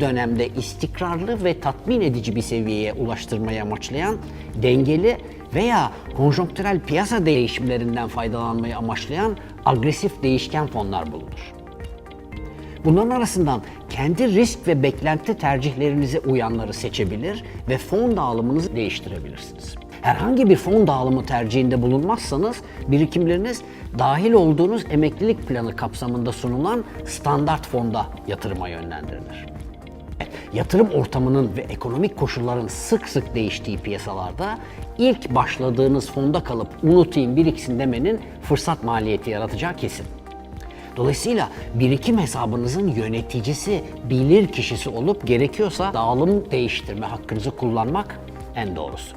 dönemde istikrarlı ve tatmin edici bir seviyeye ulaştırmayı amaçlayan dengeli veya konjonktürel piyasa değişimlerinden faydalanmayı amaçlayan agresif değişken fonlar bulunur. Bunların arasından kendi risk ve beklenti tercihlerinize uyanları seçebilir ve fon dağılımınızı değiştirebilirsiniz. Herhangi bir fon dağılımı tercihinde bulunmazsanız birikimleriniz dahil olduğunuz emeklilik planı kapsamında sunulan standart fonda yatırıma yönlendirilir. Yatırım ortamının ve ekonomik koşulların sık sık değiştiği piyasalarda ilk başladığınız fonda kalıp unutayım biriksin demenin fırsat maliyeti yaratacağı kesin. Dolayısıyla birikim hesabınızın yöneticisi, bilir kişisi olup gerekiyorsa dağılım değiştirme hakkınızı kullanmak en doğrusu.